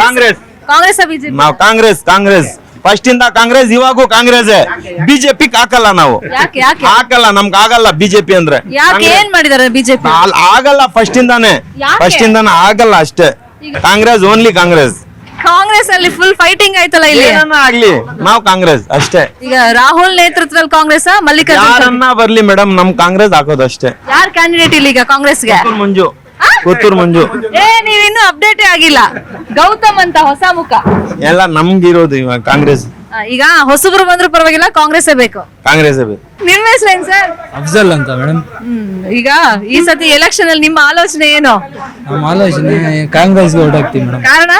Congress. Congress. BJP? ನಾವು Congress Congress. First ಇಂದ ಕಾಂಗ್ರೆಸ್ ಇವಾಗೂ ಕಾಂಗ್ರೆಸ್. ಬಿಜೆಪಿ ಹಾಕಲ್ಲ ನಾವು. ಯಾಕೆ ಯಾಕೆ? ಹಾಕಲ್ಲ ನಮ್ಗೆ ಆಗಲ್ಲ ಬಿಜೆಪಿ ಅಂದ್ರೆ. ಯಾಕೆ? ಏನ್ ಮಾಡಿದಾರೆ ಬಿಜೆಪಿ? ಆಗಲ್ಲ ಫಸ್ಟ್ ಇಂದಾನೆ ಫಸ್ಟ್ ಇಂದಾನೆ ಆಗಲ್ಲ ಅಷ್ಟೇ. ಕಾಂಗ್ರೆಸ್ ಓನ್ಲಿ ಕಾಂಗ್ರೆಸ್. ಕಾಂಗ್ರೆಸ್ ಅಲ್ಲಿ ಫುಲ್ ಫೈಟಿಂಗ್ ಆಯ್ತಲ್ಲ ಇಲ್ಲಿ? ಏನನ್ನ ಆಗ್ಲಿ? ನಾವು ಕಾಂಗ್ರೆಸ್ ಅಷ್ಟೇ. ಈಗ ರಾಹುಲ್ ನೇತೃತ್ವದಲ್ಲಿ ಕಾಂಗ್ರೆಸ್ ಮಲ್ಲಿಕಾರ್ಜುನ್. ಯಾರನ್ನ ಬರ್ಲಿ ಮೇಡಮ್ ನಮ್ ಕಾಂಗ್ರೆಸ್ ಹಾಕೋದು ಅಷ್ಟೇ ಯಾರ್ ಕ್ಯಾಂಡಿಡೇಟ್ ಇಲ್ಲಿ ಈಗ ಕಾಂಗ್ರೆಸ್ಗೆ? ಮಂಜು. ಪುತ್ತೂರ್ ಮಂಜು. ಏ ನೀವ್ ಇನ್ನು ಅಪ್ಡೇಟ್ ಆಗಿಲ್ಲ. ಗೌತಮ್ ಅಂತ ಹೊಸ ಮುಖ. ಎಲ್ಲ ನಮ್ಗಿರೋದು ಇವಾಗ ಕಾಂಗ್ರೆಸ್. ಆ, ಈಗ ಹೊಸಬ್ರು ಬಂದ್ರು ಪರವಾಗಿಲ್ಲ ಕಾಂಗ್ರೆಸ್ ಬೇಕು. ಕಾಂಗ್ರೆಸ್ ಬೇಕು. ನಿಮ್ಮ ಹೆಸರೇನ್ ಸರ್? ಅಫ್ಜಲ್ ಅಂತ ಮೇಡಮ್ ಹ್ಮ್ ಈಗ ಈ ಸತಿ ಎಲೆಕ್ಷನ್ ಅಲ್ಲಿ ನಿಮ್ಮ ಆಲೋಚನೆ ಏನು? ನಮ್ಮ ಆಲೋಚನೆ ಕಾಂಗ್ರೆಸ್ಗೆ ಓಡಾಕ್ತೀವಿ ಮೇಡಮ್ ಕಾರಣ?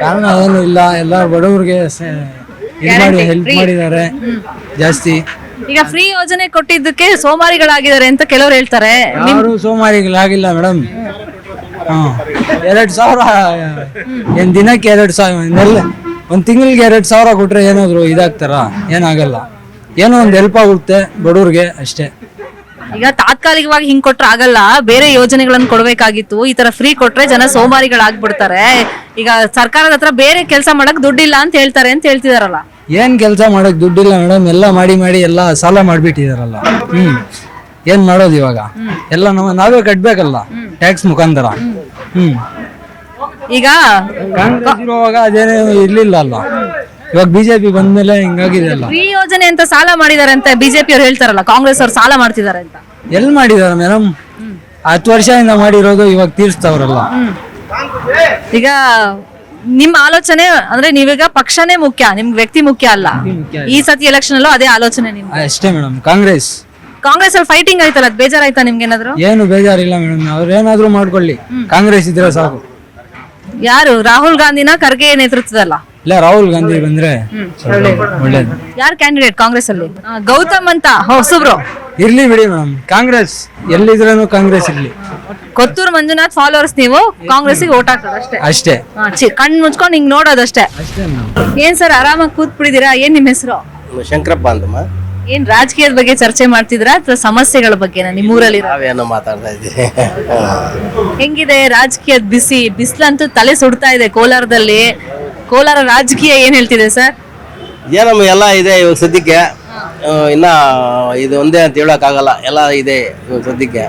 ಕಾರಣ ಏನು ಇಲ್ಲ ಎಲ್ಲ ಬಡವರಿಗೆ ಸ- ಇದ್ ಮಾಡಿ ಹೆಲ್ಪ್ ಮಾಡಿದ್ದಾರೆ. ಜಾಸ್ತಿ. ಈಗ ಫ್ರೀ ಯೋಜನೆ ಕೊಟ್ಟಿದ್ದಕ್ಕೆ ಸೋಮಾರಿಗಳಾಗಿದ್ದಾರೆ ಅಂತ ಕೆಲವರು ಹೇಳ್ತಾರೆ. ನಿಮ್ ಯಾರು ಸೋಮಾರಿಗಳಾಗಿಲ್ಲ ಮೇಡಮ್. ಹಾ ಎರಡ್ ಸಾವಿರ ಏನ್ ದಿನಕ್ಕೆ ಎರಡ್ ಸಾವಿರ ನೆಲ್ಲ ಒಂದ್ ತಿಂಗಳಿಗೆ ಎರಡ್ ಸಾವಿರ ಕೊಟ್ರೆ ಏನಾದ್ರು ಇದಾಗ್ತಾರ? ಏನಾಗಲ್ಲ. ಏನೋ ಒಂದ್ ಹೆಲ್ಪ್ ಆಗುತ್ತೆ ಬಡವ್ರಿಗೆ ಅಷ್ಟೇ. ಈಗ ತಾತ್ಕಾಲಿಕವಾಗಿ ಹಿಂಗ್ ಕೊಟ್ರೆ ಆಗಲ್ಲ ಬೇರೆ ಯೋಜನೆಗಳನ್ನು ಕೊಡ್ಬೇಕಾಗಿತ್ತು ಈ ತರ ಫ್ರೀ ಕೊಟ್ರೆ ಜನ ಸೋಮಾರಿಗಳಾಗ್ಬಿಡ್ತಾರೆ. ಈಗ ಸರ್ಕಾರದ ಹತ್ರ ಬೇರೆ ಕೆಲಸ ಮಾಡಕ್ ದುಡ್ಡಿಲ್ಲ ಅಂತ ಹೇಳ್ತಾರೆ ಅಂತ ಹೇಳ್ತಿದಾರಲ್ಲ. ಏನ್ ಕೆಲಸ ಮಾಡಕ್ ದುಡ್ಡಿಲ್ಲ ಮೇಡಮ್ ಎಲ್ಲ ಮಾಡಿ ಮಾಡಿ ಎಲ್ಲ ಸಾಲ ಮಾಡ್ಬಿಟ್ಟಿದಾರಲ್ಲ. ಹ್ಮ್. ಏನ್ ಮಾಡೋದು ಇವಾಗ? ಎಲ್ಲ ನಮ್ಮ ನಾವೇ ಕಟ್ಬೇಕಲ್ಲ ಟ್ಯಾಕ್ಸ್ ಮುಖಾಂತರ. ಹ್ಮ್. ಈಗ ಕಾಂಗ್ರೆಸ್ ಇರುವಾಗ ಅದೇನೇ ಇರ್ಲಿಲ್ಲ ಅಲ್ಲ. ಇವಾಗ ಬಿಜೆಪಿ ಬಂದ್ಮೇಲೆ ಹಿಂಗಾಗಿದೆ ಅಲ್ಲ. ಫ್ರೀ ಯೋಜನೆ ಅಂತ ಸಾಲ ಮಾಡಿದಾರೆ ಅಂತ ಬಿಜೆಪಿ ಅವ್ರು ಹೇಳ್ತಾರಲ್ಲ ಕಾಂಗ್ರೆಸ್ ಅವ್ರು ಸಾಲ ಮಾಡ್ತಿದ್ದಾರೆ ಅಂತ. ಎಲ್ ಮಾಡಿದಾರ ಮೇಡಮ್? ಹತ್ತು ವರ್ಷದಿಂದ ಮಾಡಿರೋದು ಇವಾಗ ತೀರ್ಸ್ತಾವ್ರಲ್ಲ. ಈಗ ನಿಮ್ಮ ಆಲೋಚನೆ ಅಂದ್ರೆ ನೀವೀಗ ಪಕ್ಷನೇ ಮುಖ್ಯ ನಿಮ್ಗೆ ವ್ಯಕ್ತಿ ಮುಖ್ಯ ಅಲ್ಲ. ಈ ಸತಿ ಎಲೆಕ್ಷನ್ ಅಲ್ಲೂ ಅದೇ ಆಲೋಚನೆ ನಿಮ್ ಅಷ್ಟೇ ಮೇಡಮ್ ಕಾಂಗ್ರೆಸ್. ಕಾಂಗ್ರೆಸ್ ಅಲ್ಲಿ ಫೈಟಿಂಗ್ ಆಯ್ತಲ್ಲ ಅದ್ ಬೇಜಾರಾಯ್ತಾ ನಿಮ್ಗೆ ಏನಾದ್ರು? ಏನು ಬೇಜಾರಿಲ್ಲ ಮೇಡಮ್ ಅವ್ರು ಏನಾದ್ರೂ ಮಾಡ್ಕೊಳ್ಳಿ. ಕಾಂಗ್ರೆಸ್ ಇದ್ರೆ ಸಾಕು. ಯಾರು? ರಾಹುಲ್ ಗಾಂಧಿನ ಖರ್ಗೆ ನೇತೃತ್ವದಲ್ಲ. ಇಲ್ಲ ರಾಹುಲ್ ಗಾಂಧಿ ಬಂದ್ರೆ ಒಳ್ಳೇದು. ಯಾರ್ ಕ್ಯಾಂಡಿಡೇಟ್ ಕಾಂಗ್ರೆಸ್ ಅಲ್ಲಿ? ಆ, ಗೌತಮ್ ಅಂತ ಹೊಸಬ್ರು. ಇರ್ಲಿ ಬಿಡಿ ಮೇಡಮ್ ಕಾಂಗ್ರೆಸ್ ಎಲ್ಲಿದ್ರೂ ಕಾಂಗ್ರೆಸ್ ಇರ್ಲಿ. ಕೊತ್ತೂರು ಮಂಜುನಾಥ್ ಫಾಲೋವರ್ಸ್ ನೀವು ಕಾಂಗ್ರೆಸ್ಗೆ ಓಟ್ ಹಾಕೋದು ಅಷ್ಟೇ. ಅಷ್ಟೇ. ಚಿ- ಕಣ್ ಮುಚ್ಕೊಂಡು ಹಿಂಗ್ ನೋಡೋದಷ್ಟೇ ಅಷ್ಟೇ. ಮೇಡಮ್ ಏನ್ ಸರ್ ಆರಾಮಾಗಿ ಕೂತ್ಬಿಡಿದೀರಾ ಏನ್ ನಿಮ್ಮ ಹೆಸರು? ಶಂಕರಪ್ಪ ಅಂತಮ್ಮ ಏನ್ ರಾಜಕೀಯದ ಬಗ್ಗೆ ಚರ್ಚೆ ಮಾಡ್ತಿದ್ರಾ ಅಥವಾ ಸಮಸ್ಯೆಗಳ ಬಗ್ಗೆನಾ ನಿಮ್ಮೂರಲ್ಲಿ ನಾವೇನೋ ಮಾತಾಡ್ತಾ ಇದ್ದೀವಿ. ಹೆಂಗಿದೆ ರಾಜಕೀಯದ ಬಿಸಿ? ಬಿಸಿಲಂತೂ ತಲೆ ಸುಡ್ತಾ ಇದೆ ಕೋಲಾರದಲ್ಲಿ. ಕೋಲಾರ ರಾಜಕೀಯ ಏನ್ ಹೇಳ್ತಿದೆ ಸರ್? ಏನಮ್ಮ ಎಲ್ಲ ಇದೆ ಇವಾಗ ಸದ್ಯಕ್ಕೆ. ಇನ್ನ ಇದು ಒಂದೇ ಅಂತ ಹೇಳೋಕ್ಕಾಗಲ್ಲ ಎಲ್ಲ ಇದೆ ಇವಾಗ ಸದ್ಯಕ್ಕೆ.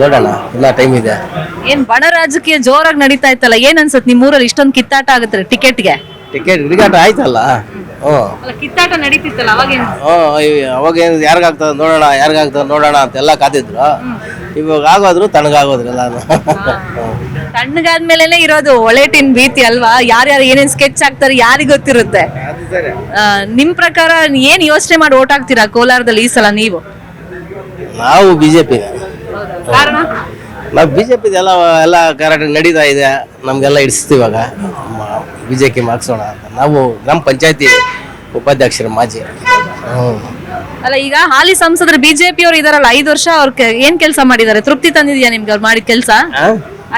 ನೋಡೋಣ ಎಲ್ಲ ಟೈಮ್ ಇದೆ. ಏನ್ ಬಡ ರಾಜಕೀಯ ಜೋರಾಗಿ ನಡೀತಾ ಇತ್ತಲ್ಲ ಏನ್ ಅನ್ಸುತ್ತೆ ನಿಮ್ ಊರಲ್ಲಿ ಇಷ್ಟೊಂದು ಕಿತ್ತಾಟ ಆಗುತ್ತೆ ಟಿಕೆಟ್ಗೆ? ಟಿಕೆಟ್ ಹುಡುಗಾಟ ಆಯ್ತಲ್ಲ? ಹ್ಞೂ ಕಿತ್ತಾಟ ನಡೀತಿತ್ತಲ್ಲ ಅವಾಗ ಹ್ಞೂ ಅವಾಗ ಏನು ಯಾರಿಗಾಗ್ತದೆ ನೋಡೋಣ ಯಾರಿಗಾಗ್ತದೆ ನೋಡೋಣ ಅಂತೆಲ್ಲ ಕಾದಿದ್ರು. ಇವಾಗ ಆಗೋದ್ರು ತನಗಾಗೋದ್ರಲ್ಲ ಎಲ್ಲಾನು ತಣ್ಣಗಾದ್ಮೇಲೆ ಇರೋದು ಒಳೆಟಿನ ಭೀತಿ ಅಲ್ವಾ? ಯಾರ್ಯಾರು ಏನೇನ್ ಸ್ಕೆಚ್ ಹಾಕ್ತಾರೆ ಯಾರಿಗ್ ಗೊತ್ತಿರುತ್ತೆ? ಆ, ನಿಮ್ ಪ್ರಕಾರ ಏನ್ ಯೋಚನೆ ಮಾಡಿ ಓಟ್ ಹಾಕ್ತೀರಾ ಕೋಲಾರದಲ್ಲಿ ಈ ಸಲ ನೀವು? ನಾವು ಬಿ ಜೆ ಪಿ ಕಾರಣ? ನಾವು ಬಿ ಜೆ ಪಿದೆಲ್ಲ ಎಲ್ಲ ಕರೆಕ್ಟ್ ನಡೀತಾ ಇದೆ. ನಮಗೆಲ್ಲ ಇಡಿಸ್ತೀವಾಗ ಇವಾಗ. ಬಿ ಜೆ ಪಿ ಮಾಡಿಸೋಣ ಅಂತ. ನಾವು ಗ್ರಾಮ ಪಂಚಾಯತಿ ಉಪಾಧ್ಯಕ್ಷರು ಮಾಜಿ. ಹ್ಞೂ ಅಲ್ಲ ಈಗ ಹಾಲಿ ಸಂಸದರು ಬಿಜೆಪಿ ಅವ್ರು ಇದಾರಲ್ಲ ಐದು ವರ್ಷ ಅವ್ರ ಏನ್ ಕೆಲಸ ಮಾಡಿದ್ದಾರೆ? ತೃಪ್ತಿ ತಂದಿದ್ಯಾ ನಿಮ್ಗೆ ಅವ್ರು ಮಾಡಿದ ಕೆಲಸ? ಆ?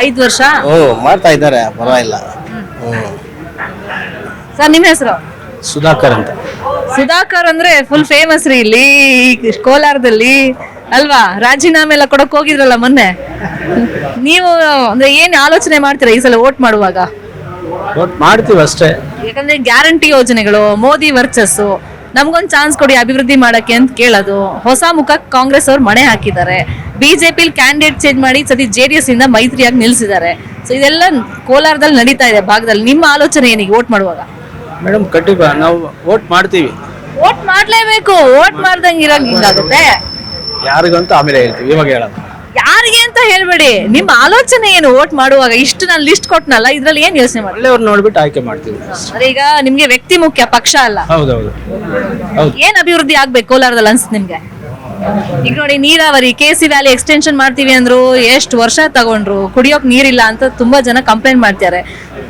ಐದು ವರ್ಷ? ಓ ಮಾಡ್ತಾ ಇದ್ದಾರೆ ಪರವಾಗಿಲ್ಲ. ಸರ್ ನಿಮ್ಮ ಹೆಸರು? ಸುಧಾಕರ್ ಅಂತ. ಸುಧಾಕರ್ ಅಂದ್ರೆ ಫುಲ್ ಫೇಮಸ್ ರೀ ಇಲ್ಲಿ ಈ ಕೋಲಾರದಲ್ಲಿ. ಅಲ್ವಾ? ರಾಜೀನಾಮೆ ಎಲ್ಲ ಕೊಡಕ್ ಹೋಗಿದ್ರಲ್ಲ ಮೊನ್ನೆ? ನೀವು ಅಂದ್ರೆ ಏನ್ ಆಲೋಚನೆ ಮಾಡ್ತೀರಾ ಈ ಸಲ ವೋಟ್ ಮಾಡುವಾಗ? ಮಾಡ್ತೀವಿ ಅಷ್ಟೇ. ಯಾಕಂದ್ರೆ ಗ್ಯಾರಂಟಿ ಯೋಜನೆಗಳು ಮೋದಿ ವರ್ಚಸ್ಸು ನಮ್ಗೊಂದ್ ಚಾನ್ಸ್ ಕೊಡಿ ಅಭಿವೃದ್ಧಿ ಮಾಡಕ್ಕೆ ಅಂತ ಕೇಳೋದು. ಹೊಸ ಮುಖ ಕಾಂಗ್ರೆಸ್ ಅವ್ರು ಮಣೆ ಹಾಕಿದ್ದಾರೆ. ಬಿಜೆಪಿ ಕ್ಯಾಂಡಿಡೇಟ್ ಚೇಂಜ್ ಮಾಡಿ ಸತಿ ಜೆ ಡಿ ಎಸ್ ಇಂದ ಮೈತ್ರಿಯಾಗಿ ನಿಲ್ಸಿದ್ದಾರೆ. ಸೊ ಇದೆಲ್ಲ ಕೋಲಾರದಲ್ಲಿ ನಡೀತಾ ಇದೆ ಭಾಗದಲ್ಲಿ. ನಿಮ್ಮ ಆಲೋಚನೆ ಏನಿಗೆ? ವೋಟ್ ಮಾಡುವಾಗ? ಮೇಡಮ್ ಖಂಡಿತ. ನಾವು ವೋಟ್ ಮಾಡ್ತೀವಿ. ವೋಟ್ ಮಾಡ್ಲೇಬೇಕು. ವೋಟ್ ಮಾಡ್ದಂಗೆ ಇರಂಗ್ ಹಿಂಗಾಗುತ್ತೆ. ಯಾರಿಗಂತ ಆಮೇಲೆ ಹೇಳ್ತೀವಿ. ಇವಾಗ ಹೇಳೋದು. ಯಾರಿಗೆ ಅಂತ ಹೇಳ್ಬೇಡಿ. ನಿಮ್ಮ ಆಲೋಚನೆ ಏನು ವೋಟ್ ಮಾಡುವಾಗ? ಇಷ್ಟು ನಾನು ಲಿಸ್ಟ್ ಕೊಟ್ನಲ್ಲ ಇದ್ರಲ್ಲಿ ಏನ್ ಯೋಚನೆ ಮಾಡಿ ಒಳ್ಳೆಯವ್ರು ನೋಡ್ಬಿಟ್ಟು ಆಯ್ಕೆ ಮಾಡ್ತೀವಿ. ಅಂದ್ರೆ ಈಗ ನಿಮ್ಗೆ ವ್ಯಕ್ತಿ ಮುಖ್ಯ ಪಕ್ಷ ಅಲ್ಲ. ಹೌದೌದು. ಹೌದು. ಏನ್ ಅಭಿವೃದ್ಧಿ ಆಗ್ಬೇಕು ಕೋಲಾರದಲ್ಲಿ ಅನ್ಸುತ್ತೆ ನಿಮ್ಗೆ? ಈಗ ನೋಡಿ ನೀರಾವರಿ ಕೆ ಸಿ ವ್ಯಾಲಿ ಎಕ್ಸ್ಟೆನ್ಷನ್ ಮಾಡ್ತೀವಿ ಅಂದ್ರು ಎಷ್ಟು ವರ್ಷ ತಗೊಂಡ್ರು ಕುಡಿಯೋಕ್ ನೀರಿಲ್ಲ ಅಂತ ತುಂಬಾ ಜನ ಕಂಪ್ಲೇಂಟ್ ಮಾಡ್ತಾರೆ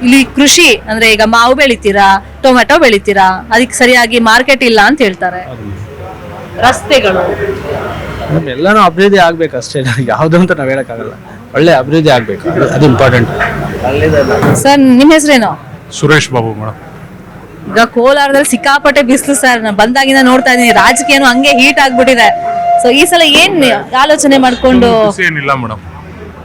ಇಲ್ಲಿ ಕೃಷಿ ಅಂದ್ರೆ ಈಗ ಮಾವು ಬೆಳಿತೀರಾ ಟೊಮೆಟೊ ಬೆಳಿತೀರಾ ಅದಕ್ಕೆ ಸರಿಯಾಗಿ ಮಾರ್ಕೆಟ್ ಇಲ್ಲ ಅಂತ ಹೇಳ್ತಾರೆ. ರಸ್ತೆಗಳು. ಎಲ್ಲಾನು ಅಭಿವೃದ್ಧಿ ಆಗ್ಬೇಕು ಅಷ್ಟೇ. ಯಾವ್ದು ಅಂತ ನಾವ್ ಹೇಳಕ್ಕಾಗಲ್ಲ. ಒಳ್ಳೆ ಅಭಿವೃದ್ಧಿ ಆಗ್ಬೇಕು. ಅದು- ಇಂಪಾರ್ಟೆಂಟ್ ಸರ್ ನಿಮ್ ಹೆಸರೇನು? ಸುರೇಶ್ ಬಾಬು ಮೇಡಮ್ ಈಗ ಕೋಲಾರದಲ್ಲಿ ಸಿಕ್ಕಾಪಟ್ಟೆ ಬಿಸಿಲು ಸರ್. ನಾನು ಬಂದಾಗಿಂದ ನೋಡ್ತಾ ಇದ್ದೀನಿ ರಾಜಕೀಯನು ಹಂಗೆ ಹೀಟ್ ಆಗ್ಬಿಟ್ಟಿದೆ. ಸೊ ಈ ಸಲ ಏನ್ ಆಲೋಚನೆ ಮಾಡ್ಕೊಂಡು? ಏನಿಲ್ಲ ಮೇಡಮ್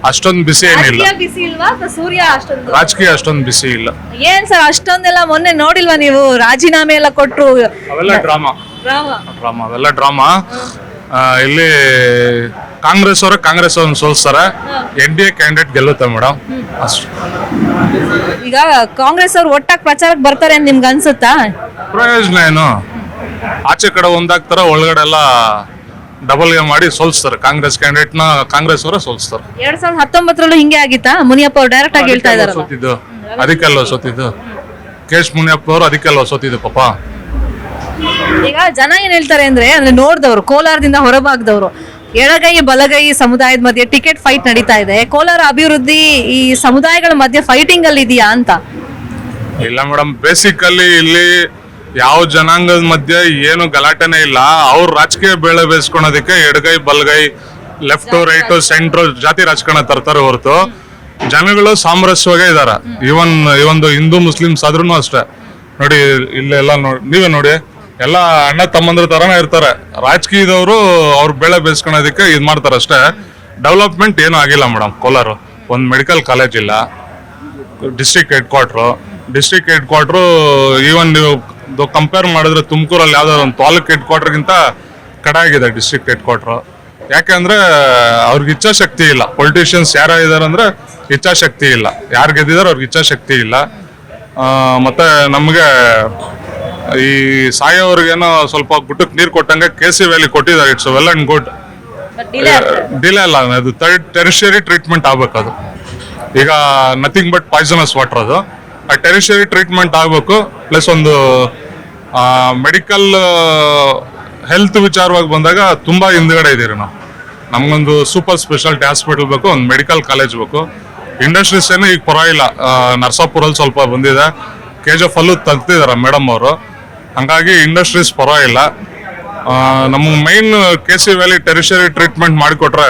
ಅಷ್ಟೊಂದು ಬಿಸಿ ಏನಿಲ್ಲ. ರಾಜಕೀಯ ಬಿಸಿ ಇಲ್ವಾ ಅಥವಾ ಸೂರ್ಯ ಅಷ್ಟೊಂದು? ರಾಜಕೀಯ ಅಷ್ಟೊಂದು ಬಿಸಿ ಇಲ್ಲ. ಏನ್ ಸರ್ ಅಷ್ಟೊಂದೆಲ್ಲ ಮೊನ್ನೆ ನೋಡಿಲ್ವಾ ನೀವು? ರಾಜೀನಾಮೆ ಎಲ್ಲ ಕೊಟ್ರು. ಅವೆಲ್ಲ ಡ್ರಾಮಾ. ರಾಮ ಡ್ರಾಮಾ ಅವೆಲ್ಲ ಡ್ರಾಮಾ. ಇಲ್ಲಿ ಕಾಂಗ್ರೆಸ್ ಅವರು ಕಾಂಗ್ರೆಸ್ ಅವ್ರನ್ನ ಸೋಲ್ಸ್ತಾರೆ. ಎನ್ ಡಿ ಎ ಕ್ಯಾಂಡಿಡೇಟ್ ಗೆಲ್ಲುತ್ತೆ ಮೇಡಮ್ ಅಷ್ಟು. ಈಗ ಕಾಂಗ್ರೆಸ್ ಅವ್ರು ಒಟ್ಟಾಗಿ ಪ್ರಚಾರಕ್ಕೆ ಬರ್ತಾರೆ ಅಂತ ನಿಮ್ಗೆ ಅನ್ಸುತ್ತಾ? ಪ್ರಯೋಜನ ಏನು? ಆಚೆ ಕಡೆ ಒಂದಾಗ್ತಾರ ಒಳಗಡೆ ಎಲ್ಲ ಡಬಲ್ಗೆ ಮಾಡಿ ಸೋಲ್ಸ್ತಾರೆ. ಕಾಂಗ್ರೆಸ್ ಕ್ಯಾಂಡಿಡೇಟ್ನ ಕಾಂಗ್ರೆಸ್ ಅವರ ಸೋಲ್ಸ್ತಾರೆ. ಎರಡ್ ಸಾವಿರದ ಹತ್ತೊಂಬತ್ತರಲ್ಲೂ ಹಿಂಗೆ ಆಗಿತ್ತಾ? ಮುನಿಯಪ್ಪ ಅವ್ರು ಡೈರೆಕ್ಟ್ ಆಗಿ ಹೇಳ್ತಾ ಇದ್ದಾರೆ ಸೋತಿದ್ದು. ಅದಕ್ಕೆಲ್ಲ ಸೋತಿದ್ದು. ಕೆ ಎಸ್ ಮುನಿಯಪ್ಪ ಅವರು ಅದಕ್ಕೆಲ್ಲ ಸೋತಿದ್ದು ಪಾಪ. ಈಗ ಜನ ಏನ್ ಹೇಳ್ತಾರೆ ಅಂದ್ರೆ ಅಂದ್ರೆ ನೋಡ್ದವ್ರು ಕೋಲಾರದಿಂದ ಹೊರಬಾಗ್ದವ್ರು ಎಡಗೈ ಬಲಗೈ ಸಮುದಾಯದ ಮಧ್ಯೆ ಟಿಕೆಟ್ ಫೈಟ್ ನಡೀತಾ ಇದೆ. ಕೋಲಾರ ಅಭಿವೃದ್ಧಿ ಈ ಸಮುದಾಯಗಳ ಮಧ್ಯೆ ಫೈಟಿಂಗ್ ಅಲ್ಲಿ ಇದೆಯಾ ಅಂತ? ಇಲ್ಲ ಮೇಡಮ್ ಬೇಸಿಕಲಿ ಇಲ್ಲಿ ಯಾವ ಜನಾಂಗದ ಮಧ್ಯೆ ಏನು ಗಲಾಟೆನೇ ಇಲ್ಲ. ಅವ್ರ ರಾಜಕೀಯ ಬೇಳೆ ಬೇಯಿಸ್ಕೊಳೋದಕ್ಕೆ ಎಡಗೈ ಬಲಗೈ ಲೆಫ್ಟ್ ರೈಟ್ ಸೆಂಟ್ರ್ ಜಾತಿ ರಾಜಕಾರಣ ತರ್ತಾರೆ ಹೊರತು. ಜನಗಳು ಸಾಮರಸ್ಯವಾಗೇ ಇದಾರ. ಇವನ್ ಈ ಒಂದು ಹಿಂದೂ ಮುಸ್ಲಿಮ್ಸ್ ಆದ್ರೂ ಅಷ್ಟೇ. ನೋಡಿ ಇಲ್ಲೆಲ್ಲ ನೋಡಿ ನೀವೇ ನೋಡಿ. ಎಲ್ಲ ಅಣ್ಣ ತಮ್ಮಂದ್ರ ತರನೇ ಇರ್ತಾರೆ. ರಾಜಕೀಯದವರು ಅವ್ರ ಬೆಳೆ ಬೇಯಿಸ್ಕೊಳೋದಕ್ಕೆ ಇದು ಮಾಡ್ತಾರೆ ಅಷ್ಟೇ. ಡೆವಲಪ್ಮೆಂಟ್ ಏನೂ ಆಗಿಲ್ಲ ಮೇಡಮ್, ಕೋಲಾರ. ಒಂದು ಮೆಡಿಕಲ್ ಕಾಲೇಜ್ ಇಲ್ಲ district headquarters district headquarters even ನೀವು ಕಂಪೇರ್ ಮಾಡಿದ್ರೆ ತುಮಕೂರಲ್ಲಿ ಯಾವ್ದಾದ್ರು ಒಂದು ತಾಲೂಕ್ ಹೆಡ್ ಕ್ವಾರ್ಟ್ರ್ಗಿಂತ ಕಡೆ ಆಗಿದೆ ಡಿಸ್ಟ್ರಿಕ್ಟ್ ಹೆಡ್ ಕ್ವಾರ್ಟ್ರು ಯಾಕೆಂದ್ರೆ ಅವ್ರಿಗೆ ಇಚ್ಛಾಶಕ್ತಿ ಇಲ್ಲ. ಪೊಲಿಟಿಷಿಯನ್ಸ್ ಯಾರ ಇದಾರೆ ಅಂದ್ರೆ ಇಚ್ಛಾಶಕ್ತಿ ಇಲ್ಲ. ಯಾರು ಗೆದ್ದಿದಾರೆ ಅವ್ರಿಗೆ ಇಚ್ಛಾಶಕ್ತಿ ಇಲ್ಲ. ಮತ್ತೆ ನಮಗೆ ಈ ಸಾಯೋರ್ಗೇನೋ ಸ್ವಲ್ಪ ಗುಟ್ಟಕ್ಕೆ ನೀರು ಕೊಟ್ಟಂಗೆ ಕೆ ಸಿ ವ್ಯಾಲಿ ಕೊಟ್ಟಿದ್ದಾರೆ. It's well and good delay ಅಲ್ಲ ಅದು ತರ್ಡ್ ಟೆರಿಷರಿ ಟ್ರೀಟ್ಮೆಂಟ್ ಆಗ್ಬೇಕು ಅದು ಈಗ ನಥಿಂಗ್ ಬಟ್ ಪಾಯ್ಸನಸ್ ವಾಟರ್ ಅದು. ಆ ಟೆರಿಷರಿ ಟ್ರೀಟ್ಮೆಂಟ್ ಆಗಬೇಕು ಪ್ಲಸ್ ಒಂದು ಮೆಡಿಕಲ್ ಹೆಲ್ತ್ ವಿಚಾರವಾಗಿ ಬಂದಾಗ ತುಂಬ ಹಿಂದ್ಗಡೆ ಇದ್ದೀರಿ ನಾವು. ನಮಗೊಂದು ಸೂಪರ್ ಸ್ಪೆಷಾಲಿಟಿ ಹಾಸ್ಪಿಟಲ್ ಬೇಕು ಒಂದು ಮೆಡಿಕಲ್ ಕಾಲೇಜ್ ಬೇಕು. ಇಂಡಸ್ಟ್ರೀಸ್ ಏನು ಈಗ ಪರವಾಗಿಲ್ಲ. ನರ್ಸಾಪುರಲ್ಲಿ ಸ್ವಲ್ಪ ಬಂದಿದೆ. ಕೆ ಜಿ ಎಫ್ ಅಲ್ಲೂ ತೆಗ್ದಿದ್ದಾರೆ ಮೇಡಮ್ ಅವರು. ಹಂಗಾಗಿ ಇಂಡಸ್ಟ್ರೀಸ್ ಪರವಾಗಿಲ್ಲ. ನಮ್ಮ main K C valley tertiary treatment ಮಾಡಿಕೊಟ್ರೆ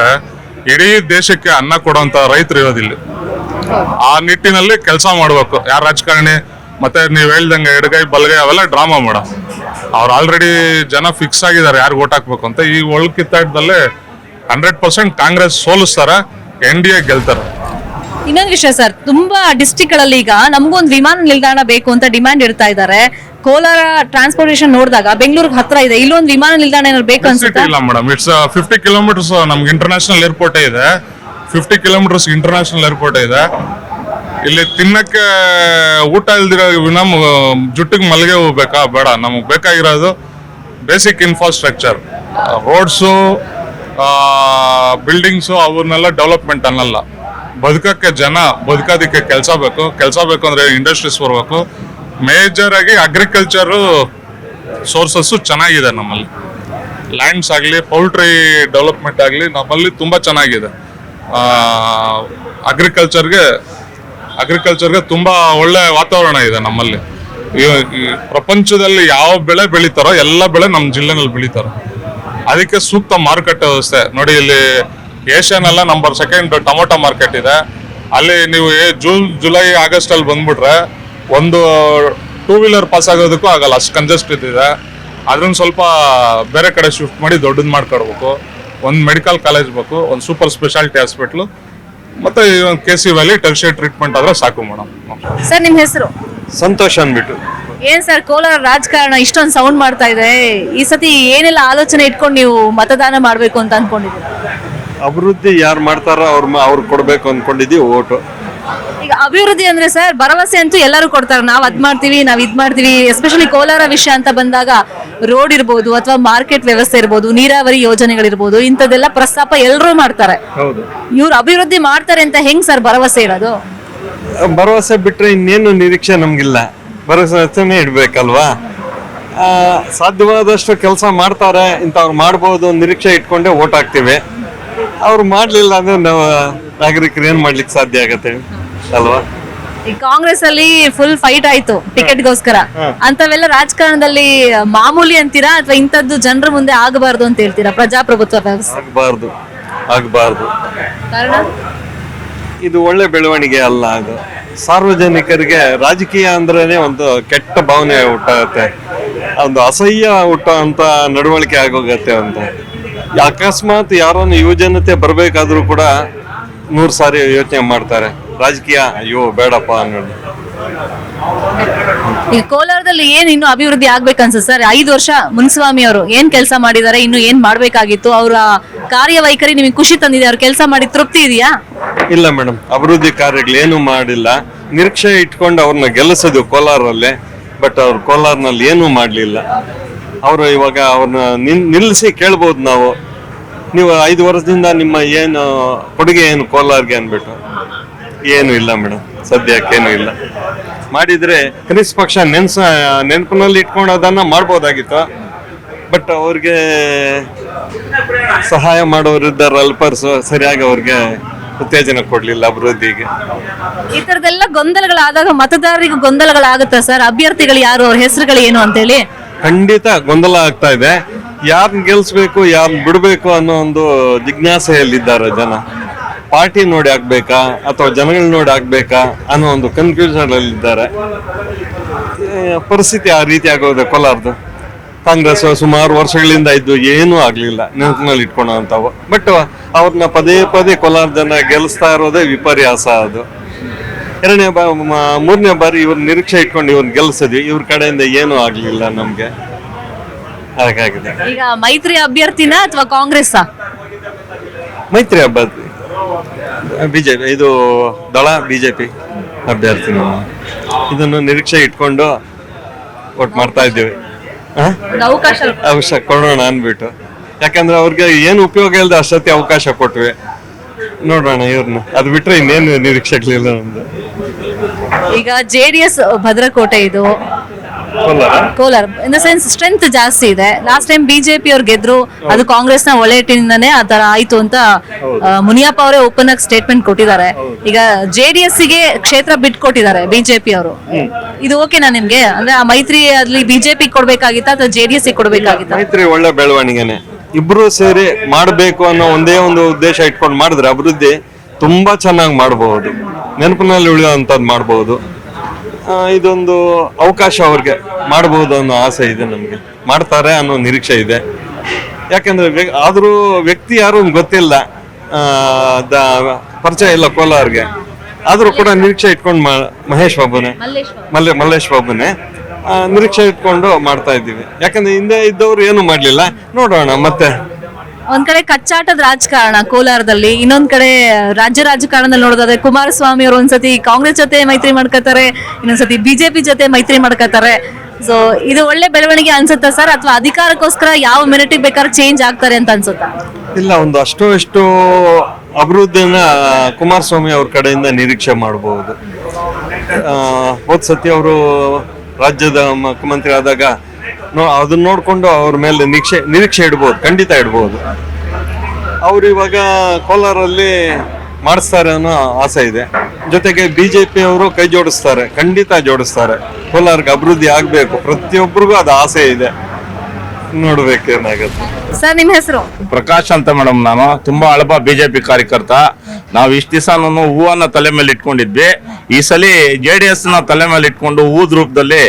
ಇಡೀ ದೇಶಕ್ಕೆ ಅನ್ನ ಕೊಡುವಂತ ರೈತರು ಇರೋದಿಲ್ಲ. ಆ ನಿಟ್ಟಿನಲ್ಲಿ ಕೆಲಸ ಮಾಡಬೇಕು. ಯಾರು ರಾಜಕಾರಣಿ, ಮತ್ತೆ ನೀವು ಹೇಳ್ದಂಗೆ ಎಡಗೈ, ಬಲಗೈ ಅವೆಲ್ಲ ಡ್ರಾಮಾ ಮೇಡಮ್ ಅವ್ರು ಆಲ್ರೆಡಿ ಜನ ಫಿಕ್ಸ್ ಆಗಿದ್ದಾರೆ, ಯಾರು ಓಟ್ ಹಾಕ್ಬೇಕು ಅಂತ. ಈ ಒಳಕಿತ್ತಾಟದಲ್ಲಿ ಕಿತ್ತಾಟದಲ್ಲೇ ಹಂಡ್ರೆಡ್ ಪರ್ಸೆಂಟ್ ಕಾಂಗ್ರೆಸ್ ಸೋಲಿಸ್ತಾರೆ, ಎನ್ ಡಿ ಎ ಗೆಲ್ತಾರೆ. ಇನ್ನೊಂದು ವಿಷಯ ಸರ್ ತುಂಬಾ ಡಿಸ್ಟಿಕ್ಗಳಲ್ಲಿ ಈಗ ನಮಗೊಂದು ವಿಮಾನ ನಿಲ್ದಾಣ ಬೇಕು ಅಂತ ಡಿಮ್ಯಾಂಡ್ ಇರ್ತಾ ಇದ್ದಾರೆ. ಕೋಲಾರ ಟ್ರಾನ್ಸ್ಪೋರ್ಟೇಷನ್ ನೋಡಿದಾಗ ಬೆಂಗಳೂರಿಗೆ ಹತ್ರ ಇದೆ ಇಲ್ಲೊಂದು ವಿಮಾನ ನಿಲ್ದಾಣ ಏನಾದ್ರು ಬೇಕು ಅನ್ಸುತ್ತೆ? ಇಲ್ಲ ಮೇಡಮ್ ಇಟ್ಸ್ ಫಿಫ್ಟಿ ಕಿಲೋಮೀಟರ್ಸ್ ನಮ್ಗೆ ಇಂಟರ್ನ್ಯಾಷನಲ್ ಏರ್ಪೋರ್ಟ್ ಇದೆ. ಫಿಫ್ಟಿ ಕಿಲೋಮೀಟರ್ಸ್ ಇಂಟರ್ನ್ಯಾಷನಲ್ ಏರ್ಪೋರ್ಟ್ ಇದೆ. ಇಲ್ಲಿ ತಿನ್ನಕ್ಕೆ ಊಟ ಇಲ್ದಿರೋ ನಮ್ಮ ಜುಟ್ಟಿಗೆ ಮಲ್ಲಿಗೆ ಹೋಗ್ಬೇಕಾ ಬೇಕಾ? ಬೇಡ. ನಮಗೆ ಬೇಕಾಗಿರೋದು ಬೇಸಿಕ್ ಇನ್ಫ್ರಾಸ್ಟ್ರಕ್ಚರ್ ರೋಡ್ಸು ಬಿಲ್ಡಿಂಗ್ಸು ಅವನ್ನೆಲ್ಲ ಡೆವಲಪ್ಮೆಂಟ್ ಅನ್ನಲ್ಲ. ಬದುಕಕ್ಕೆ ಜನ ಬದುಕೋದಕ್ಕೆ ಕೆಲಸ ಬೇಕು. ಕೆಲಸ ಬೇಕು ಅಂದ್ರೆ ಇಂಡಸ್ಟ್ರೀಸ್ ಬರಬೇಕು. ಮೇಜರ್ ಆಗಿ ಅಗ್ರಿಕಲ್ಚರು ಸೋರ್ಸಸ್ಸು ಚೆನ್ನಾಗಿದೆ ನಮ್ಮಲ್ಲಿ. ಲ್ಯಾಂಡ್ಸ್ ಆಗಲಿ ಪೌಲ್ಟ್ರಿ ಡೆವಲಪ್ಮೆಂಟ್ ಆಗಲಿ ನಮ್ಮಲ್ಲಿ ತುಂಬ ಚೆನ್ನಾಗಿದೆ. ಅಗ್ರಿಕಲ್ಚರ್ಗೆ ಅಗ್ರಿಕಲ್ಚರ್ಗೆ ತುಂಬ ಒಳ್ಳೆ ವಾತಾವರಣ ಇದೆ ನಮ್ಮಲ್ಲಿ. ಈ- ಪ್ರಪಂಚದಲ್ಲಿ ಯಾವ ಬೆಳೆ ಬೆಳೀತಾರೋ ಎಲ್ಲ ಬೆಳೆ ನಮ್ಮ ಜಿಲ್ಲೆನಲ್ಲಿ ಬೆಳೀತಾರೋ. ಅದಕ್ಕೆ ಸೂಕ್ತ ಮಾರುಕಟ್ಟೆ ವ್ಯವಸ್ಥೆ. ನೋಡಿ ಇಲ್ಲಿ ಏಷ್ಯನ್ ಎಲ್ಲ ನಂಬರ್ ಸೆಕೆಂಡ್ ಟೊಮೊಟೊ ಮಾರ್ಕೆಟ್ ಇದೆ. ಅಲ್ಲಿ ನೀವು ಏ- ಜೂನ್ ಜುಲೈ ಆಗಸ್ಟ್ ಅಲ್ಲಿ ಬಂದ್ಬಿಟ್ರೆ ಒಂದು ಟೂ ವೀಲರ್ ಪಾಸ್ ಆಗೋದಕ್ಕೂ ಆಗಲ್ಲ ಅಷ್ಟು ಕಂಜೆಸ್ಟ್ ಇದೆ. ಅದನ್ನ ಸ್ವಲ್ಪ ಬೇರೆ ಕಡೆ ಶಿಫ್ಟ್ ಮಾಡಿ ದೊಡ್ಡದು ಮಾಡ್ಕೊಡ್ಬೇಕು. ಒಂದು ಮೆಡಿಕಲ್ ಕಾಲೇಜ್ ಬೇಕು ಒಂದು ಸೂಪರ್ ಸ್ಪೆಷಾಲಿಟಿ ಹಾಸ್ಪಿಟ್ಲು ಮತ್ತೆ ಈ ಒಂದು K C valley tertiary treatment ಆದ್ರೆ ಸಾಕು ಮೇಡಮ್ ಸರ್ ನಿಮ್ಮ ಹೆಸರು? ಸಂತೋಷ್ ಅಂದ್ಬಿಟ್ಟು. ಏನ್ ಸರ್ ಕೋಲಾರ ರಾಜಕಾರಣ ಇಷ್ಟೊಂದು ಸೌಂಡ್ ಮಾಡ್ತಾ ಇದೆ. ಈ ಸತಿ ಏನೆಲ್ಲ ಆಲೋಚನೆ ಇಟ್ಕೊಂಡು ನೀವು ಮತದಾನ ಮಾಡಬೇಕು ಅಂತ ಅನ್ಕೊಂಡಿದ್ದೀರಾ? ಅಭಿವೃದ್ಧಿ ಯಾರು ಮಾಡ್ತಾರೋ ಅವ್ರ ಅವ್ರು ಕೊಡಬೇಕು ಅನ್ಕೊಂಡಿದ್ದೀವಿ ಓಟು. ಈಗ ಅಭಿವೃದ್ಧಿ ಅಂದ್ರೆ ಸರ್ ಭರವಸೆ ಅಂತೂ ಎಲ್ಲರೂ ಕೊಡ್ತಾರೆ. ನಾವ್ ಅದ್ ಮಾಡ್ತೀವಿ ನಾವ್ ಇದ್ ಮಾಡ್ತೀವಿ. ಎಸ್ಪೆಷಲಿ ಕೋಲಾರ ವಿಷಯ ಅಂತ ಬಂದಾಗ ರೋಡ್ ಇರ್ಬೋದು ಅಥವಾ ಮಾರ್ಕೆಟ್ ವ್ಯವಸ್ಥೆ ಇರ್ಬೋದು ನೀರಾವರಿ ಯೋಜನೆಗಳಿರ್ಬೋದು ಇಂಥದ್ದೆಲ್ಲ ಪ್ರಸ್ತಾಪ ಎಲ್ಲರೂ ಮಾಡ್ತಾರೆ. ಹೌದು. ಇವ್ರು ಅಭಿವೃದ್ಧಿ ಮಾಡ್ತಾರೆ ಅಂತ ಹೆಂಗ್ ಸರ್ ಭರವಸೆ ಇರೋದು ಭರವಸೆ ಬಿಟ್ರೆ ಇನ್ನೇನು ನಿರೀಕ್ಷೆ ನಮ್ಗಿಲ್ಲ. ಭರವಸೆ ಇಡ್ಬೇಕಲ್ವಾ? ಸಾಧ್ಯವಾದಷ್ಟು ಕೆಲಸ ಮಾಡ್ತಾರೆ ಇಂಥವ್ರು ಮಾಡ್ಬೋದು ನಿರೀಕ್ಷೆ ಇಟ್ಕೊಂಡೆ ಓಟ್ ಹಾಕ್ತಿವಿ. ಅವ್ರು ಮಾಡ್ಲಿಲ್ಲ ಅಂದ್ರೆ ನಾವು ನಾಗರಿಕರು ಏನ್ ಮಾಡ್ಲಿಕ್ಕೆ ಸಾಧ್ಯ ಆಗತ್ತೆ? ಅಲ್ವಾ? ಈ ಕಾಂಗ್ರೆಸ್ ಅಲ್ಲಿ ಫುಲ್ ಫೈಟ್ ಆಯ್ತು ಟಿಕೆಟ್ ಗೋಸ್ಕರ ಅಂತವೆಲ್ಲ ರಾಜಕಾರಣದಲ್ಲಿ ಮಾಮೂಲಿ ಅಂತೀರಾ ಅಥವಾ ಇಂಥದ್ದು ಜನರ ಮುಂದೆ ಆಗಬಾರ್ದು ಅಂತ ಹೇಳ್ತೀರಾ ಪ್ರಜಾಪ್ರಭುತ್ವ ವ್ಯವಸ್ಥೆ? ಆಗ್ಬಾರ್ದು ಆಗ್ಬಾರ್ದು. ಕಾರಣ? ಇದು ಒಳ್ಳೆ ಬೆಳವಣಿಗೆ ಅಲ್ಲ ಅದು. ಸಾರ್ವಜನಿಕರಿಗೆ ರಾಜಕೀಯ ಅಂದ್ರೇನೆ ಒಂದು ಕೆಟ್ಟ ಭಾವನೆ ಹುಟ್ಟಾಗತ್ತೆ. ಒಂದು ಅಸಹ್ಯ ಹುಟ್ಟೋ ಅಂತ ನಡವಳಿಕೆ ಆಗೋಗತ್ತೆ ಅಂತ. ಅಕಸ್ಮಾತ್ ಯಾರನ್ನು ಯುವಜನತೆ ಬರಬೇಕಾದ್ರೂ ಕೂಡ ನೂರು ಸಾರಿ ಯೋಚನೆ ಮಾಡ್ತಾರೆ. ರಾಜಕೀಯ ಅಯ್ಯೋ ಬೇಡಪ್ಪ ಅನ್ನೋದು. ಈಗ ಕೋಲಾರದಲ್ಲಿ ಏನ್ ಇನ್ನು ಅಭಿವೃದ್ಧಿ ಆಗ್ಬೇಕು ಅನ್ಸುತ್ತೆ ಸರ್? ಐದು ವರ್ಷ ಮುನ್ಸ್ವಾಮಿ ಅವರು ಏನ್ ಕೆಲಸ ಮಾಡಿದ್ದಾರೆ ಇನ್ನು ಏನ್ ಮಾಡ್ಬೇಕಾಗಿತ್ತು? ಅವರ ಕಾರ್ಯವೈಖರಿ ನಿಮಗೆ ಖುಷಿ ತಂದಿದೆ ಅವ್ರ ಕೆಲಸ ಮಾಡಿ ತೃಪ್ತಿ ಇದೆಯಾ? ಇಲ್ಲ ಮೇಡಮ್ ಅಭಿವೃದ್ಧಿ ಕಾರ್ಯಗಳೇನು ಮಾಡಿಲ್ಲ. ನಿರೀಕ್ಷೆ ಇಟ್ಕೊಂಡು ಅವ್ರನ್ನ ಗೆಲ್ಲಿಸೋದು ಕೋಲಾರಲ್ಲೇ ಬಟ್ ಅವ್ರು ಕೋಲಾರ್ನಲ್ಲಿ ಏನೂ ಮಾಡಲಿಲ್ಲ. ಅವರು ಇವಾಗ ಅವ್ರನ್ನ ನಿನ್ ನಿಲ್ಲಿಸಿ ಕೇಳ್ಬೋದು ನಾವು. ನೀವು ಐದು ವರ್ಷದಿಂದ ನಿಮ್ಮ ಏನು ಕೊಡುಗೆ ಏನು ಕೋಲಾರ್ಗೆ ಅಂದ್ಬಿಟ್ಟು? ಏನು ಇಲ್ಲ ಮೇಡಮ್. ಸದ್ಯಕ್ಕೇನು ಇಲ್ಲ. ಮಾಡಿದ್ರೆ ಕನಿಷ್ಠ ಪಕ್ಷ ನೆನ್ಸ, ನೆನಪಿನಲ್ಲಿ ಇಟ್ಕೊಂಡು ಅದನ್ನ ಮಾಡ್ಬೋದಾಗಿತ್ತು. ಬಟ್ ಅವ್ರಿಗೆ ಸಹಾಯ ಮಾಡೋರಿದ್ದಾರೆ ಅಲ್ಪರ್ಸು ಸರಿಯಾಗಿ ಅವ್ರಿಗೆ ಉತ್ತೇಜನ ಕೊಡ್ಲಿಲ್ಲ ಅಭಿವೃದ್ಧಿಗೆ. ಈ ತರದೆಲ್ಲ ಗೊಂದಲಗಳಾದಾಗ ಮತದಾರರಿಗೆ ಗೊಂದಲಗಳಾಗುತ್ತಾ ಸರ್? ಅಭ್ಯರ್ಥಿಗಳು ಯಾರು? ಅವ್ರ ಹೆಸರುಗಳು ಏನು ಅಂತೇಳಿ? ಖಂಡಿತ ಗೊಂದಲ ಆಗ್ತಾ ಇದೆ. ಯಾರನ್ನ ಗೆಲ್ಸ್ಬೇಕು ಯಾರನ್ನ ಬಿಡಬೇಕು ಅನ್ನೋ ಒಂದು ಜಿಜ್ಞಾಸೆಯಲ್ಲಿದ್ದಾರೆ ಜನ. ಪಾರ್ಟಿ ನೋಡಿ ಆಗ್ಬೇಕಾ, ಅಥವಾ ಜನಗಳ್ ನೋಡಿ ಆಗ್ಬೇಕಾ ಅನ್ನೋ ಒಂದು ಕನ್ಫ್ಯೂಷನ್ ಅಲ್ಲಿದ್ದಾರೆ ಪರಿಸ್ಥಿತಿ ಆ ರೀತಿ ಆಗೋದೆ ಕೋಲಾರದು. ಕಾಂಗ್ರೆಸ್ ಸುಮಾರು ವರ್ಷಗಳಿಂದ ಇದ್ದು ಏನೂ ಆಗಲಿಲ್ಲ, ನೆನಪಿನಲ್ಲಿ ಇಟ್ಕೊಳೋ ಅಂತವು ಬಟ್ ಅವ್ರನ್ನ ಪದೇ ಪದೇ ಕೋಲಾರ ಜನ ಗೆಲ್ಲಿಸ್ತಾ ಇರೋದೇ ವಿಪರ್ಯಾಸ ಅದು. ಎರಡನೇ ಬಾ ಮೂರನೇ ಬಾರಿ ಇವ್ರ ನಿರೀಕ್ಷೆ ಇಟ್ಕೊಂಡು ಇವ್ರನ್ನ ಗೆಲ್ಸಿದ್ವಿ. ಇವ್ರ ಕಡೆಯಿಂದ ಏನೂ ಆಗ್ಲಿಲ್ಲ ನಮ್ಗೆ. ಹಾಗಾಗಿದೆ. ಈಗ ಮೈತ್ರಿ ಅಭ್ಯರ್ಥಿನ ಅಥವಾ ಕಾಂಗ್ರೆಸ್ ಮೈತ್ರಿ ಅಭ್ಯರ್ಥಿ. ಬಿಜೆಪಿ ಇದು ದಳ ಬಿಜೆಪಿ ಅಭ್ಯರ್ಥಿ ನಾವು. ಇದನ್ನು ನಿರೀಕ್ಷೆ ಇಟ್ಕೊಂಡು ಒಟ್ಟು ಮಾಡ್ತಾ ಇದ್ದೀವಿ. ಆ? ಅವಕಾಶ ಅವಶ್ಯ ಕೊಡೋಣ ಅಂದ್ಬಿಟ್ಟು. ಯಾಕಂದ್ರೆ ಅವ್ರಿಗೆ ಏನು ಉಪಯೋಗ ಇಲ್ಲದೆ ಅಷ್ಟೊತ್ತಿ ಅವಕಾಶ ಕೊಟ್ವಿ. ನೋಡೋಣ ಇವ್ರನ್ನ ಅದು ಬಿಟ್ರೆ ಇನ್ನೇನು ನಿರೀಕ್ಷೆಗಳಿಲ್ಲ ನಮ್ದು. ಈಗ ಜೆ ಡಿ ಎಸ್ ಭದ್ರಕೋಟೆ ಇದು. Kolar? Kolar. In the sense strength ಜಾಸ್ತಿ ಇದೆ. ಲಾಸ್ಟ್ ಟೈಮ್ ಬಿಜೆಪಿ ಅವ್ರು ಗೆದ್ರು ಅದು ಕಾಂಗ್ರೆಸ್ನ ಒಳ್ಳೆಟಿನಿಂದಾನೇ ಆ ತರ ಆಯ್ತು ಅಂತ ಆ, ಮುನಿಯಪ್ಪ ಅವರೇ ಓಪನ್ ಆಗಿ ಸ್ಟೇಟ್ಮೆಂಟ್ ಕೊಟ್ಟಿದ್ದಾರೆ. ಈಗ ಜೆ ಡಿ ಎಸ್ಗೆ ಕ್ಷೇತ್ರ ಬಿಟ್ಕೊಟ್ಟಿದ್ದಾರೆ ಬಿಜೆಪಿ ಅವರು. ಇದು ಓಕೆನಾ ನಿಮ್ಗೆ? ಅಂದ್ರೆ ಆ ಮೈತ್ರಿ ಅಲ್ಲಿ ಬಿಜೆಪಿ ಕೊಡ್ಬೇಕಾಗಿತ್ತಾ ಅಥವಾ ಜೆ ಡಿ ಎಸ್ ಕೊಡ್ಬೇಕಾಗಿತ್ತಾ? ಮೈತ್ರಿ ಒಳ್ಳೆ ಬೆಳವಣಿಗೆನೆ. ಇಬ್ರು ಸೇರಿ ಮಾಡಬೇಕು ಅನ್ನೋ ಒಂದೇ ಒಂದು ಉದ್ದೇಶ ಇಟ್ಕೊಂಡು ಮಾಡಿದ್ರೆ ಅಭಿವೃದ್ಧಿ ತುಂಬಾ ಚೆನ್ನಾಗಿ ಮಾಡಬಹುದು. ನೆನಪಿನಲ್ಲಿ ಉಳಿಯುವಂಥದ್ದು ಮಾಡಬಹುದು. ಇದೊಂದು ಅವಕಾಶ ಅವ್ರಿಗೆ ಮಾಡಬಹುದು ಅನ್ನೋ ಆಸೆ ಇದೆ ನಮಗೆ. ಮಾಡ್ತಾರೆ ಅನ್ನೋ ನಿರೀಕ್ಷೆ ಇದೆ. ಯಾಕಂದ್ರೆ ಆದರೂ ವ್ಯಕ್ತಿ ಯಾರು ಗೊತ್ತಿಲ್ಲ ಪರಿಚಯ ಇಲ್ಲ ಕೋಲಾರ್ಗೆ. ಆದರೂ ಕೂಡ ನಿರೀಕ್ಷೆ ಇಟ್ಕೊಂಡು ಮಹೇಶ್ ಬಾಬುನೇ. ಮಲ್ಲೆ ಮಲ್ಲೇಶ್ ಬಾಬುನೇ. ನಿರೀಕ್ಷೆ ಇಟ್ಕೊಂಡು ಮಾಡ್ತಾ ಇದ್ದೀವಿ. ಯಾಕಂದ್ರೆ ಹಿಂದೆ ಇದ್ದವರು ಏನು ಮಾಡ್ಲಿಲ್ಲ. ನೋಡೋಣ ಮತ್ತೆ. ಒಂದ್ ಕಡೆ ಕಚ್ಚಾಟದ ರಾಜಕಾರಣ ಕೋಲಾರದಲ್ಲಿ ಇನ್ನೊಂದ್ ಕಡೆ ರಾಜ್ಯ ರಾಜಕಾರಣದಲ್ಲಿ ನೋಡೋದಾದ್ರೆ ಕುಮಾರಸ್ವಾಮಿ ಅವರು ಒಂದ್ಸತಿ ಕಾಂಗ್ರೆಸ್ ಜೊತೆ ಮೈತ್ರಿ ಮಾಡ್ಕೋತಾರೆ ಇನ್ನೊಂದ್ಸತಿ ಬಿಜೆಪಿ ಜೊತೆ ಮೈತ್ರಿ ಮಾಡ್ಕೋತಾರೆ. ಸೊ ಇದು ಒಳ್ಳೆ ಬೆಳವಣಿಗೆ ಅನ್ಸುತ್ತಾ ಸರ್? ಅಥವಾ ಅಧಿಕಾರಕ್ಕೋಸ್ಕರ ಯಾವ ಮಿನಿಟಿಗೆ ಬೇಕಾದ್ರೆ ಚೇಂಜ್ ಆಗ್ತಾರೆ ಅಂತ ಅನ್ಸುತ್ತಾ? ಇಲ್ಲ ಒಂದು ಅಷ್ಟೋ ಎಷ್ಟು ಅಭಿವೃದ್ಧಿನ ಕುಮಾರಸ್ವಾಮಿ ಅವ್ರ ಕಡೆಯಿಂದ ನಿರೀಕ್ಷೆ ಮಾಡಬಹುದು ಹೋದ್ ಸತಿ ಅವರು ರಾಜ್ಯದ ಮುಖ್ಯಮಂತ್ರಿ ಆದಾಗ ಅದನ್ನ ನೋಡಿಕೊಂಡು ಅವ್ರ ಮೇಲೆ ನಿರೀಕ್ಷೆ ನಿರೀಕ್ಷೆ ಇಡ್ಬೋದು, ಖಂಡಿತ ಇಡ್ಬೋದು. ಅವ್ರು ಇವಾಗ ಕೋಲಾರಲ್ಲಿ ಮಾಡಿಸ್ತಾರೆ ಅನ್ನೋ ಆಸೆ ಇದೆ. ಜೊತೆಗೆ ಬಿ ಬಿಜೆಪಿ ಅವರು ಕೈ ಜೋಡಿಸ್ತಾರೆ, ಖಂಡಿತ ಜೋಡಿಸ್ತಾರೆ. ಕೋಲಾರಕ್ಕೆ ಅಭಿವೃದ್ಧಿ ಆಗಬೇಕು ಪ್ರತಿಯೊಬ್ಬರಿಗೂ ಅದು ಆಸೆ ಇದೆ. ನೋಡ್ಬೇಕೇನಾಗತ್ತೆ ಸರ್ ನಿಮ್ಮ ಹೆಸರು? ಪ್ರಕಾಶ್ ಅಂತ ಮೇಡಮ್ ನಾನು. ತುಂಬಾ ಹಳಬ ಬಿಜೆಪಿ ಕಾರ್ಯಕರ್ತ. ನಾವು ಇಷ್ಟು ದಿವಸ ಹೂವನ್ನ ತಲೆ ಮೇಲೆ ಇಟ್ಕೊಂಡಿದ್ವಿ. ಈ ಸಲ ಜೆ ಡಿ ಎಸ್ನ ತಲೆ ಮೇಲೆ ಇಟ್ಕೊಂಡು ಹೂದ್ ರೂಪದಲ್ಲಿ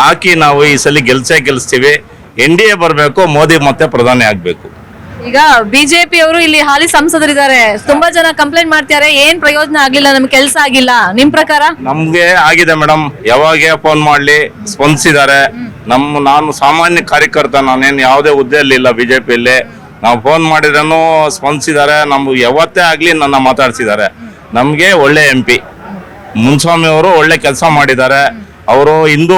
ಹಾಕಿ ನಾವು ಈ ಸಲ ಗೆಲ್ಸೇ ಗೆಲ್ಸ್ತೀವಿ. ಎನ್ ಡಿ ಎ ಬರಬೇಕು ಮೋದಿ ಮತ್ತೆ ಪ್ರಧಾನಿ ಆಗ್ಬೇಕು. ಈಗ ಬಿಜೆಪಿ ಅವರು ಇಲ್ಲಿ ಹಾಲಿ ಸಂಸದರಿದ್ದಾರೆ. ತುಂಬಾ ಜನ ಕಂಪ್ಲೇಂಟ್ ಮಾಡ್ತಾರೆ ಏನ್ ಪ್ರಯೋಜನ ಆಗಿಲ್ಲ ನಮ್ಗೆ ಕೆಲಸ ಆಗಿಲ್ಲ. ನಿಮ್ ಪ್ರಕಾರ? ನಮ್ಗೆ ಆಗಿದೆ ಮೇಡಮ್ ಯಾವಾಗ ಫೋನ್ ಮಾಡ್ಲಿ, ಸ್ಪಂದಿಸಿದ್ದಾರೆ. ನಮ್ಮ ನಾನು ಸಾಮಾನ್ಯ ಕಾರ್ಯಕರ್ತ, ನಾನೇನು ಯಾವುದೇ ಹುದ್ದೆಯಲ್ಲಿ ಇಲ್ಲ ಬಿಜೆಪಿಯಲ್ಲಿ ನಾವು ಫೋನ್ ಮಾಡಿದ್ರೂ ಸ್ಪಂದಿಸಿದ್ದಾರೆ. ನಮ್ಗೆ ಯಾವತ್ತೇ ಆಗಲಿ ನನ್ನ ಮಾತಾಡ್ಸಿದ್ದಾರೆ. ನಮಗೆ ಒಳ್ಳೆ ಎಂ ಪಿ ಮುನ್ಸ್ವಾಮಿ ಅವರು ಒಳ್ಳೆ ಕೆಲಸ ಮಾಡಿದ್ದಾರೆ. ಅವರು ಹಿಂದೂ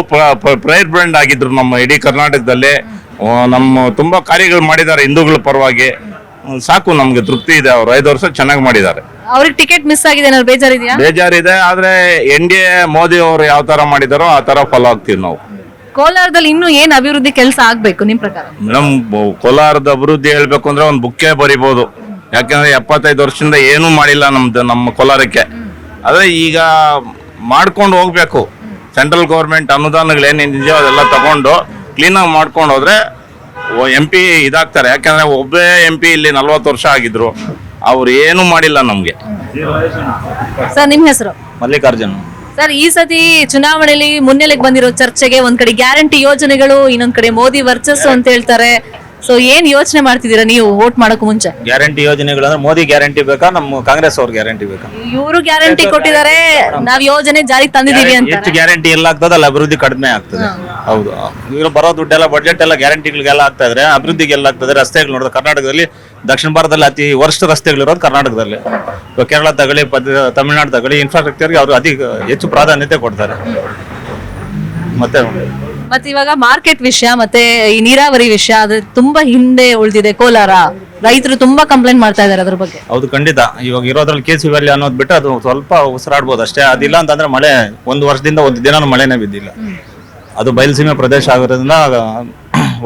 ಪ್ರೈರ್ ಬ್ರ್ಯಾಂಡ್ ಆಗಿದ್ರು ನಮ್ಮ ಇಡೀ ಕರ್ನಾಟಕದಲ್ಲಿ. ನಮ್ಮ ತುಂಬ ಕಾರ್ಯಗಳು ಮಾಡಿದ್ದಾರೆ ಹಿಂದೂಗಳ ಪರವಾಗಿ. ಸಾಕು ನಮ್ಗೆ ತೃಪ್ತಿ ಇದೆ ಅವರು. ಐದು ವರ್ಷ ಚೆನ್ನಾಗಿ ಮಾಡಿದ್ದಾರೆ. ಅವ್ರಿಗೆ ಟಿಕೆಟ್ ಮಿಸ್ ಆಗಿದೆ ಏನಾದ್ರು ಬೇಜಾರಿದೆಯಾ? ಬೇಜಾರಿದೆ ಆದ್ರೆ ಎನ್ ಡಿ ಎ ಮೋದಿ ಅವರು ಯಾವ ತರ ಮಾಡಿದಾರೋ ಆ ತರ ಫಾಲೋ ಆಗ್ತೀವಿ ನಾವು. ಕೋಲಾರದಲ್ಲಿ ಇನ್ನೂ ಏನ್ ಅಭಿವೃದ್ಧಿ ಕೆಲಸ ಆಗ್ಬೇಕು ನಿಮ್ ಪ್ರಕಾರ? ಮೇಡಮ್ ಕೋಲಾರದ ಅಭಿವೃದ್ಧಿ ಹೇಳ್ಬೇಕು ಅಂದ್ರೆ ಒಂದು ಬುಕ್ಕೇ ಬರಿಬೋದು. ಯಾಕಂದ್ರೆ ಎಪ್ಪತ್ತೈದು ವರ್ಷದಿಂದ ಏನೂ ಮಾಡಿಲ್ಲ ನಮ್ದು ನಮ್ಮ ಕೋಲಾರಕ್ಕೆ. ಆದ್ರೆ ಈಗ ಮಾಡ್ಕೊಂಡು ಹೋಗ್ಬೇಕು. ಸೆಂಟ್ರಲ್ ಗೌರ್ಮೆಂಟ್ ಅನುದಾನಗಳು ಏನೇನಿದೆಯೋ ಅದೆಲ್ಲ ತಗೊಂಡು ಕ್ಲೀನಾಗಿ ಮಾಡ್ಕೊಂಡು ಹೋದ್ರೆ ಎಂ ಪಿ ಇದಾಗ್ತಾರೆ. ಯಾಕಂದ್ರೆ ಒಬ್ಬೇ ಎಂ ಪಿ ಇಲ್ಲಿ ನಲ್ವತ್ತು ವರ್ಷ ಆಗಿದ್ರು. ಅವ್ರು ಏನು ಮಾಡಿಲ್ಲ ನಮ್ಗೆ. ಸರ್ ನಿಮ್ ಹೆಸರು? ಮಲ್ಲಿಕಾರ್ಜುನ್. ಸರ್ ಈ ಸತಿ ಚುನಾವಣೆಯಲ್ಲಿ ಮುನ್ನೆಲೆಗೆ ಬಂದಿರೋ ಚರ್ಚೆಗೆ ಒಂದ್ ಕಡೆ ಗ್ಯಾರಂಟಿ ಯೋಜನೆಗಳು ಇನ್ನೊಂದ್ ಕಡೆ ಮೋದಿ ವರ್ಚಸ್ಸು ಅಂತ ಹೇಳ್ತಾರೆ. ಸೊ ಏನ್ ಯೋಚನೆ ಮಾಡ್ತಿದ್ದೀರಾ ನೀವು ವೋಟ್ ಮಾಡಕ್ ಮುಂಚೆ? ಗ್ಯಾರಂಟಿ ಯೋಜನೆಗಳು ಅಂದ್ರೆ ಮೋದಿ ಗ್ಯಾರಂಟಿ ಬೇಕಾ ನಮ್ಮ ಕಾಂಗ್ರೆಸ್ ಅವ್ರ ಗ್ಯಾರಂಟಿ ಬೇಕಾ? ಇವರು ಗ್ಯಾರಂಟಿ ಕೊಟ್ಟಿದ್ದಾರೆ. ನಾವ್ ಯೋಜನೆ ಜಾರಿಗೆ ತಂದಿದೀವಿ ಅಂತ ಹೆಚ್ಚು ಗ್ಯಾರಂಟಿ ಎಲ್ಲ ಆಗ್ತದೆ ಅಲ್ಲಿ ಅಭಿವೃದ್ಧಿ ಕಡಿಮೆ ಆಗ್ತದೆ. ಹೌದು. ಇವರು ಬರೋ ದುಡ್ಡೆಲ್ಲ ಬಜೆಟ್ ಎಲ್ಲ ಗ್ಯಾರಂಟಿಗಳಿಗೆಲ್ಲ ಆಗ್ತಾ ಇದ್ರೆ ಅಭಿವೃದ್ಧಿಗೆ ಎಲ್ಲ ಆಗ್ತದೆ ರಸ್ತೆಗಳು ನೋಡಿದ್ರೆ ಕರ್ನಾಟಕದಲ್ಲಿ ದಕ್ಷಿಣ ಭಾರತದಲ್ಲಿ ಅತಿ ವರ್ಷ ರಸ್ತೆಗಳಿರೋದು ಕರ್ನಾಟಕದಲ್ಲಿ. ಇವಾಗ ಕೇರಳ ತಗೊಳ್ಳಿ ಪದ ತಮಿಳ್ನಾಡು ತಗೊಳ್ಳಿ ಇನ್ಫ್ರಾಸ್ಟ್ರಕ್ಚರ್ಗೆ ಅವರು ಅತಿ ಹೆಚ್ಚು ಪ್ರಾಧಾನ್ಯತೆ ಕೊಡ್ತಾರೆ. ಮತ್ತೆ? ಮತ್ತೆ ಇವಾಗ ಮಾರ್ಕೆಟ್ ವಿಷಯ ಮತ್ತೆ ಈ ನೀರಾವರಿ ವಿಷಯ ಅದ್ರ ತುಂಬಾ ಹಿಂದೆ ಉಳಿದಿದೆ ಕೋಲಾರ. ರೈತರು ತುಂಬಾ ಕಂಪ್ಲೇಂಟ್ ಮಾಡ್ತಾ ಇದಾರೆ ಅದ್ರ ಬಗ್ಗೆ. ಹೌದು ಖಂಡಿತ. ಇವಾಗ ಇರೋದ್ರಲ್ಲಿ ಕೆ ಸಿ ವ್ಯಾಲಿ ಅನ್ನೋದು ಬಿಟ್ಟು ಅದು ಸ್ವಲ್ಪ ಉಸಿರಾಡ್ಬೋದು ಅಷ್ಟೇ. ಅದಿಲ್ಲ ಅಂತಂದ್ರೆ ಮಳೆ ಒಂದು ವರ್ಷದಿಂದ ಒಂದು ದಿನ ಮಳೆನೇ ಬಿದ್ದಿಲ್ಲ. ಅದು ಬಯಲುಸೀಮೆ ಪ್ರದೇಶ ಆಗಿರೋದ್ರಿಂದ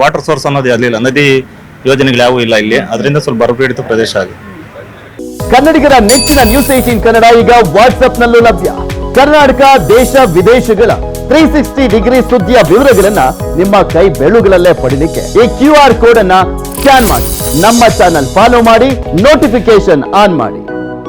ವಾಟರ್ ಸೋರ್ಸ್ ಅನ್ನೋದು ಇರಲಿಲ್ಲ. ನದಿ ಯೋಜನೆಗಳು ಯಾವೂ ಇಲ್ಲ ಇಲ್ಲಿ. ಅದರಿಂದ ಸ್ವಲ್ಪ ಬರಪೀಡಿತ ಪ್ರದೇಶ ಆಗಿದೆ. ಕನ್ನಡಿಗರ ನೆಚ್ಚಿನ ನ್ಯೂಸ್ ಏಟೀನ್ ಕನ್ನಡ ಈಗ ವಾಟ್ಸ್ಆಪ್ನಲ್ಲೂ ಲಭ್ಯ. ಕರ್ನಾಟಕ, ದೇಶ, ವಿದೇಶಗಳ ತ್ರೀ ಸಿಕ್ಸ್ಟಿ ಡಿಗ್ರಿ ಸುದ್ದಿಯ ವಿವರಗಳನ್ನ ನಿಮ್ಮ ಕೈ ಬೆಳುಗಳಲ್ಲೇ ಪಡೀಲಿಕ್ಕೆ ಈ ಕ್ಯೂ ಆರ್ ಕೋಡ್ ಅನ್ನ ಸ್ಕ್ಯಾನ್ ಮಾಡಿ. ನಮ್ಮ ಚಾನಲ್ ಫಾಲೋ ಮಾಡಿ ನೋಟಿಫಿಕೇಶನ್ ಆನ್ ಮಾಡಿ.